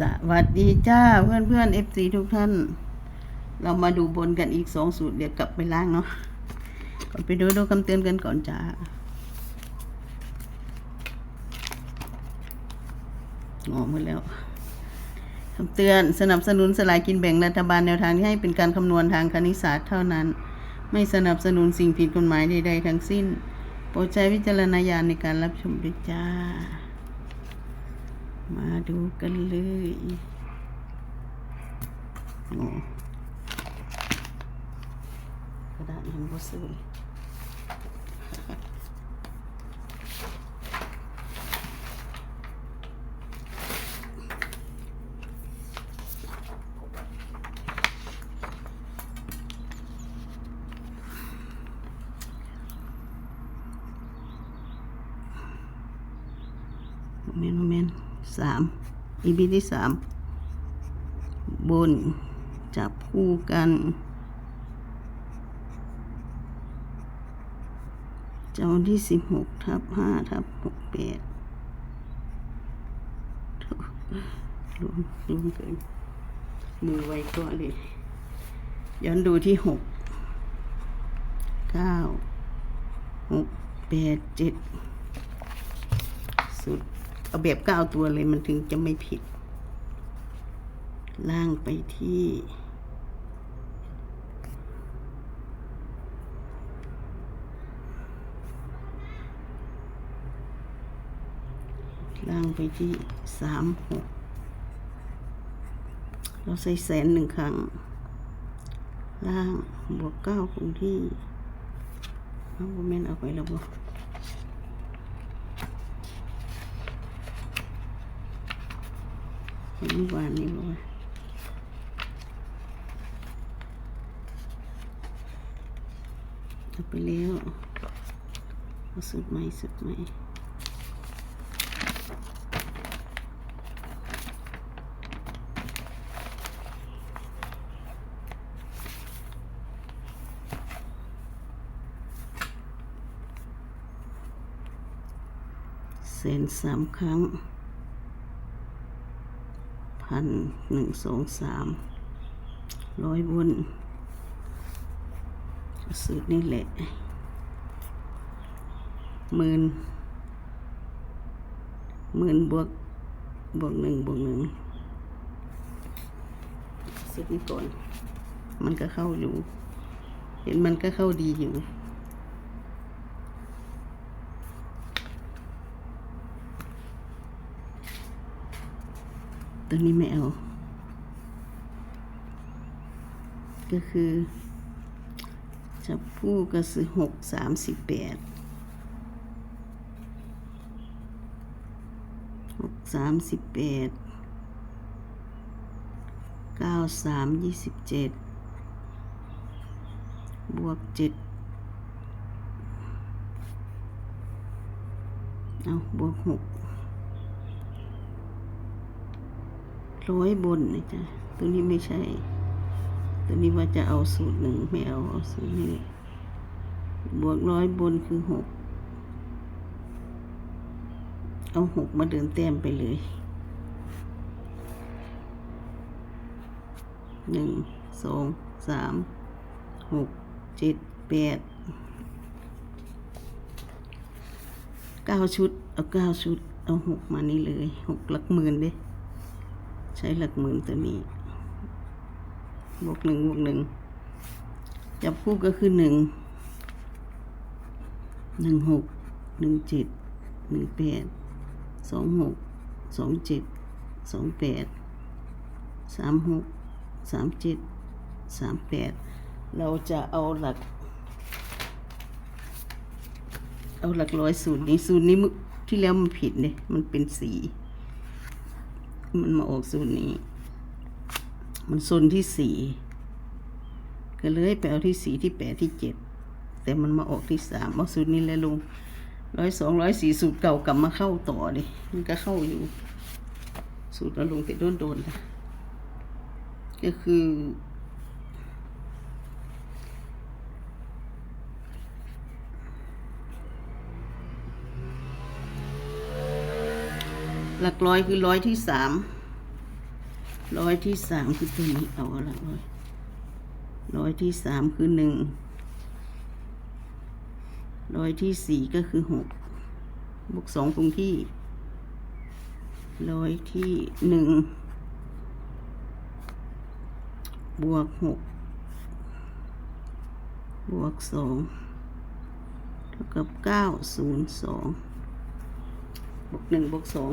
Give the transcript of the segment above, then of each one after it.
สวัสดีจ้าเพื่อนเพื่อนเอฟซีทุกท่าน เรามาดูบนกันอีกสองสูตรเดี๋ยวกลับไปล้างเนาะก่อนไปดูดูคำเตือนกันก่อนจ้า งอหมดแล้วคำเตือนสนับสนุนสลายกินแบ่งรัฐบาลแนวทางที่ให้เป็นการคำนวณทางคณิตศาสตร์เท่านั้น ไม่สนับสนุนสิ่งผิดกฎหมายใดๆทั้งสิ้น โปรดใช้วิจารณญาณในการรับชมด้วยจ้า มาดูกันเลยโอ้กระดาษยังบ่ซื้อเลยโมเมนต์โมเมนต์ สามอีพีที่สามบนจับคู่กัน เจ้าที่สิบหกทับห้าทับหกแปดรวมรวมเกินมือไว้ก่อนเลยย้อนดูที่หกเก้าหกแปดเจ็ดสุด เอาแบบเก้าตัวเลยมันถึงจะไม่ผิด ล่างไปที่ล่างไปที่สามหกเราใส่แสนหนึ่งครั้ง ล่างบวกเก้าคงที่เอาโมเมนต์เอาไปแล้วบ่ เห็นเมื่อวานนี้บ่ว่าเอาไปแล้วเอาสุดใหม่สุดใหม่เซนสามครั้ง พันหนึ่งสองสามร้อยบนสูตรนี่แหละหมื่นหมื่นบวกบวกหนึ่งบวกหนึ่งสูตรนี้ก่อน มันก็เข้าอยู่ เห็นมันก็เข้าดีอยู่ ตัวนี้ไม่เอา ก็คือ จับผู้ก็คือหกสามสิบแปดหกสามสิบแปดเก้าสามยี่สิบเจ็ดบวกเจ็ดเอาบวกหก ร้อยบนนะจ๊ะตัวนี้ไม่ใช่ ตัวนี้ว่าจะเอาสูตรหนึ่งไม่เอาเอาสูตรนี้บวกร้อยบนคือหกเอาหกมาเดินแต้มไปเลยหนึ่งสองสามหกเจ็ดแปดเก้าชุด เอาเก้าชุด เอาหกมานี่เลยหกหลักหมื่นเด้ ใช้หลักหมื่นตัวนี้ บวกหนึ่งบวกหนึ่งจับคู่ก็คือหนึ่งหนึ่งหกหนึ่งเจ็ดหนึ่งแปดสองหกสองเจ็ดสองแปดสามหกสามเจ็ดสามแปดเราจะเอาหลัก เอาหลักร้อยสูตรนี้สูตรนี้มึที่แล้วมันผิดเนี่ยมันเป็นสี มันมาออกสูตรนี้ มันโซนที่สี่ก็เลยไปเอาที่สี่ที่แปดที่เจ็ดแต่มันมาออกที่สามเอาสูตรนี้แล้วลงร้อยสองร้อยสี่สูตรเก่ากลับมาเข้าต่อดิมันก็เข้าอยู่ สูตรเราลงไปโดนโดนนะก็คือ หลักร้อยคือร้อยที่สามร้อยที่สามคือตัวนี้เอาหลักร้อยร้อยที่สามคือหนึ่งร้อยที่สี่ก็คือหกบวกสองคงที่ร้อยที่หนึ่งบวกหกบวกสองเท่ากับเก้าศูนย์สอง บวกหนึ่งบวกสอง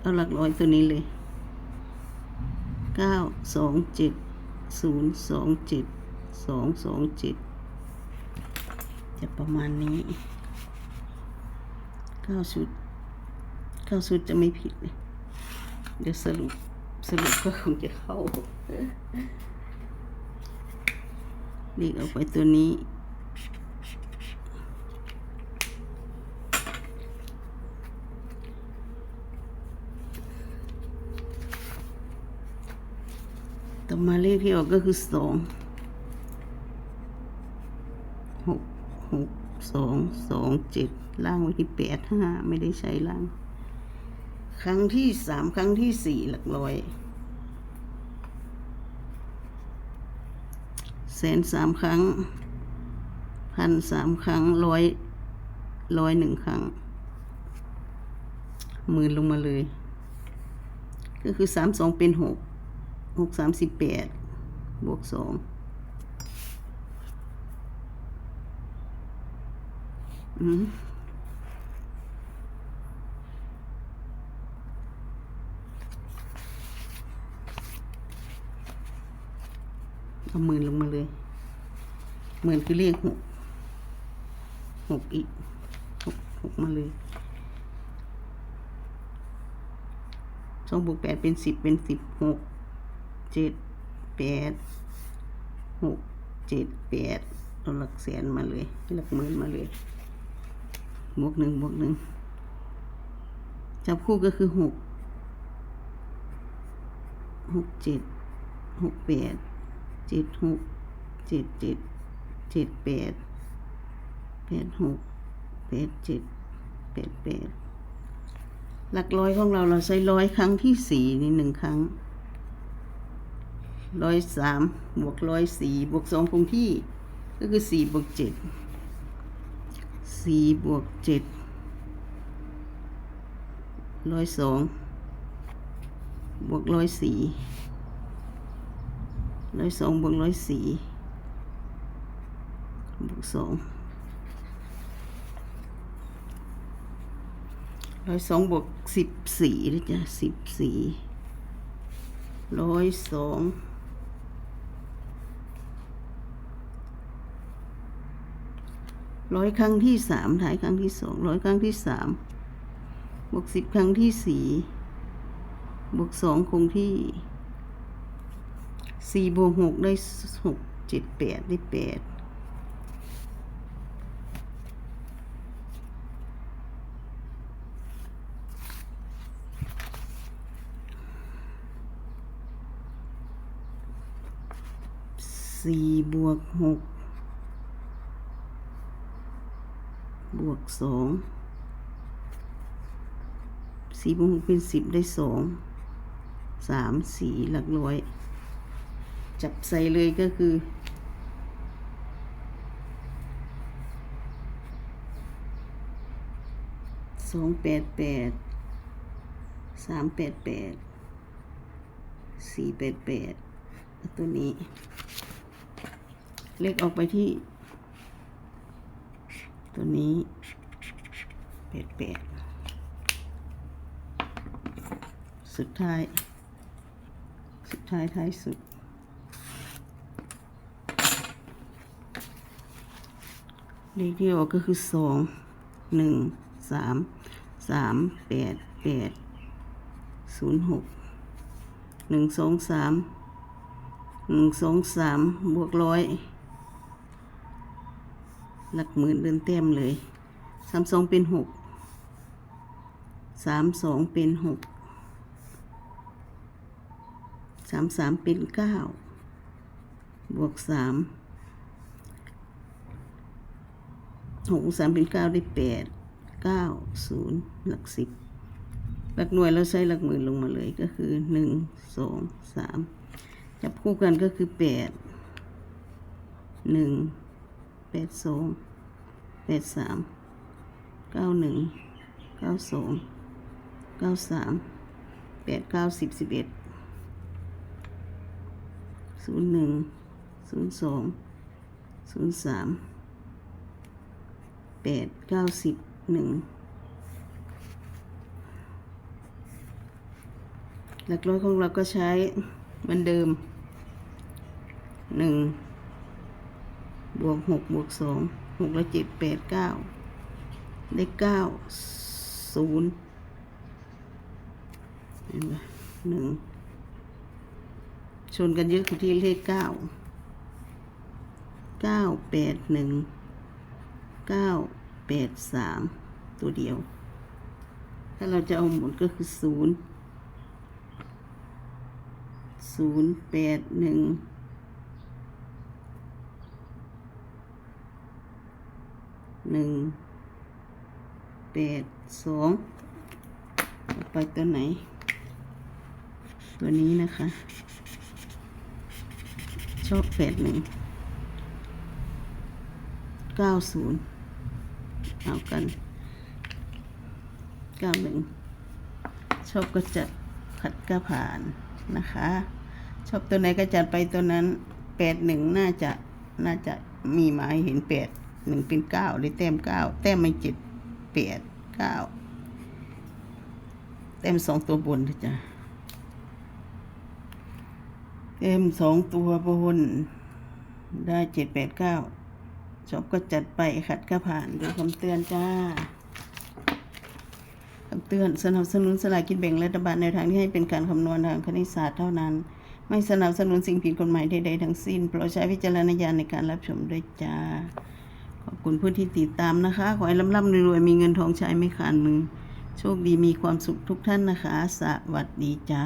เอาหลักร้อยตัวนี้เลยเก้าสองเจ็ดศูนย์สองเจ็ดสองสองเจ็ดจะประมาณนี้เก้าชุดเก้าชุดจะไม่ผิดเลยเดี๋ยวสรุปสรุปก็คงจะเข้าเรียกเอาไปตัวนี้ ต่อมาเลขที่ออกก็คือสองหกหกสองสองเจ็ดล่างไว้ที่แปดห้าไม่ได้ใช้ล่าง ครั้งที่สามครั้งที่สี่หลักร้อยแสนสามครั้งพันสามครั้งร้อยร้อยหนึ่งครั้งหมื่นลงมาเลย ก็คือสามสองเป็นหก หกสามสิบแปดบวกสองอืมเอาหมื่นลงมาเลยหมื่นคือเลขหกหกอีกหกหกมาเลยสองบวกแปดเป็นสิบเป็นสิบหก เจ็ดแปดหกเจ็ดแปดเอาหลักแสนมาเลยหลักหมื่นมาเลยบวกหนึ่งบวกหนึ่งจับคู่ก็คือหกหกเจ็ดหกแปดเจ็ดหกเจ็ดเจ็ดเจ็ดแปดแปดหกแปดเจ็ดแปดแปดหลักร้อยของเราเราใช้ร้อยครั้งที่สี่นี่หนึ่งครั้ง ร้อยสามบวกร้อยสี่บวกสองคงที่ ก็คือสี่บวกเจ็ดสี่บวกเจ็ดร้อยสองบวกร้อยสี่ร้อยสองบวกร้อยสี่บวกสองร้อยสองบวกสิบสี่นะจ๊ะสิบสี่ร้อยสอง ร้อยครั้งที่สามถ่ายครั้งที่สองร้อยครั้งที่สามบวกสิบครั้งที่สี่บวกสองคงที่สี่บวกหกได้หกเจ็ดแปดได้แปดสี่บวกหก วกสองสี่บวกหกเป็นสิบได้สองสามสี่หลักร้อย จับใส่เลยก็คือสองแปดแปดสามแปดแปดสี่แปดแปดตัวนี้ เลขออกไปที่ ตัวนี้แปดแปดสุดท้าย สุดท้ายท้ายสุด เลขที่ออกก็คือสองหนึ่งสามสามแปดแปดศูนย์หกหนึ่งสองสามหนึ่งสองสามบวกร้อย หลักหมื่นเดินเต็มเลยสามสองเป็นหกสามสองเป็นหกสามสามเป็นเก้าบวกสามหกสามเป็นเก้าได้แปดเก้าศูนย์หลักสิบหลักหน่วยเราใช้หลักหมื่นลงมาเลยก็คือหนึ่งสองสามจับคู่กันก็คือแปดหนึ่ง แปดสองแปดสามเก้าหนึ่งเก้าสองเก้าสามแปดเก้าสิบสิบเอ็ดศูนย์หนึ่งศูนย์สองศูนย์สามแปดเก้าสิบหนึ่งหลักร้อยของเราก็ใช้เหมือนเดิมหนึ่ง บวกหกบวกสองหกและเจ็ดแปดเก้าได้เก้าศูนย์เห็นไหมหนึ่งชนกันเยอะที่เลขเก้าเก้าแปดหนึ่งเก้าแปดสามตัวเดียว ถ้าเราจะเอาหมดก็คือศูนย์ศูนย์แปดหนึ่ง หนึ่งแปดสองไปตัวไหน ตัวนี้นะคะ ชอบแปดหนึ่งเก้าศูนย์เอากันเก้าหนึ่งชอบก็จะขัดก็ผ่านนะคะ ชอบตัวไหนก็จัดไปตัวนั้นแปดหนึ่งน่าจะน่าจะมีหมายเห็นแปด หนึ่งเป็นเก้าได้แต้มเก้าแต้มไม่เจ็ดแปดเก้าแต้มสองตัวบนจ๊ะแต้มสองตัวบน ได้เจ็ดแปดเก้าชอบก็จัดไปขัดก็ผ่านดูคำเตือนจ้าคำเตือนสนับสนุนสลากกินแบ่งรัฐบาลในทางที่ให้เป็นการคำนวณทางคณิตศาสตร์เท่านั้น ไม่สนับสนุนสิ่งผิดกฎหมายใดๆทั้งสิ้น โปรดใช้วิจารณญาณในการรับชมด้วยจ้า ขอบคุณผู้ที่ติดตามนะคะ ขอให้ร่ำๆรวยๆมีเงินทองใช้ไม่ขาดมือ โชคดีมีความสุขทุกท่านนะคะ สวัสดีจ้า